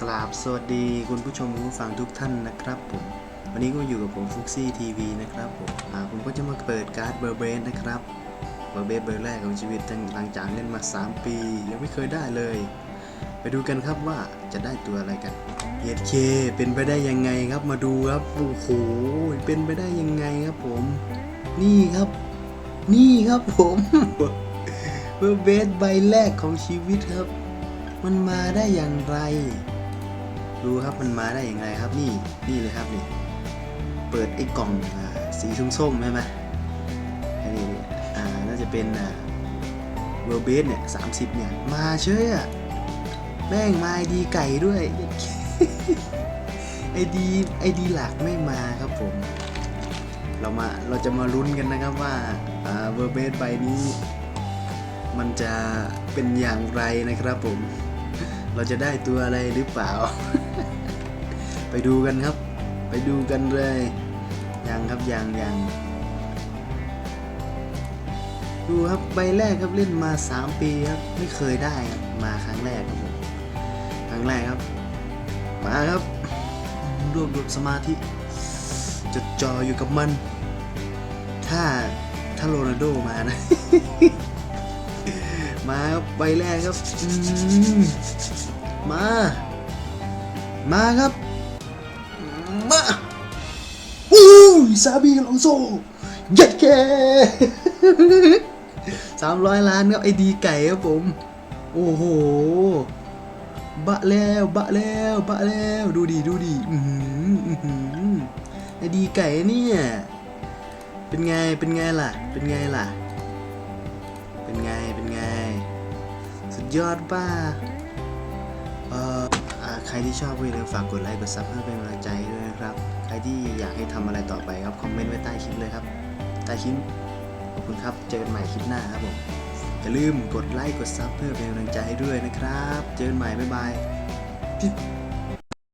กราบสวัสดีคุณผู้ชมผู้ฟังทุกท่านนะครับผม วันนี้ก็อยู่กับผมฟุกซี่ทีวีนะครับผมผมก็จะมาเปิดการ์ดเบอร์เบรนนะครับเบอร์เบรนเบอร์แรกของชีวิตตั้งหลังจากเล่นมา 3 ปี ยังไม่เคยได้เลย ไปดูกันครับว่าจะได้ตัวอะไรกันเอเคเป็นไปได้ยังไงครับมาดูครับโอ้โหเป็นไปได้ยังไงครับผม นี่ครับ นี่ครับผมเบอร์เบสใบแรกของชีวิตครับ มันมาได้อย่างไร ดูครับมันมาได้อย่างไรครับนี่นี่เลยครับนี่เปิดไอ้กล่องอสีส้มๆใช่ไหมอันนี้อ่น่าจะเป็นเวอร์เบสเนี่ยสามสิบเนี่ย มาเชยอะแม่งมาไอดีไก่ด้วยไอดีไอดีหลักไม่มาครับผม เรามาเราจะมาลุ้นกันนะครับว่าอ่าเวอร์เบสใบนี้ มันจะเป็นอย่างไรนะครับผม เราจะได้ตัวอะไรหรือเปล่า ไปดูกันครับ ไปดูกันเลย ยังครับยังยังดูครับใบแรกครับเล่นมา 3 ปีครับไม่เคยได้ครับมาครั้งแรกครับผมครั้งแรกครับ มาครับรวบรวมสมาธิจดจ่ออยู่กับมัน ถ้าถ้าโรนัลโดมานะ มาครับใบแรกครับมา มาครับ มาวู้ซาบีลองโซเยัดแกสามร้อยล้านครับไอดีไก่ครับผม โอ้โหบะแล้วบะแล้วบะแล้วดูดีดูดีอือหืออือหือไอดีไก่เนี่ย เป็นไงเป็นไงล่ะ เป็นไงล่ะ เป็นไงเป็นไง สุดยอดป่ะเอ่อใครที่ชอบก็อย่าลืมฝากกดไลค์กดซับเพื่อเป็นกำลังใจด้วยนะครับ ใครที่อยากให้ทำอะไรต่อไปครับ คอมเมนต์ไว้ใต้คลิปเลยครับ ใต้คลิป ขอบคุณครับ เจอกันใหม่คลิปหน้าครับผม อย่าลืมกดไลค์กดซับเพื่อเป็นกำลังใจให้ด้วยนะครับ เจอกันใหม่ บ๊ายบาย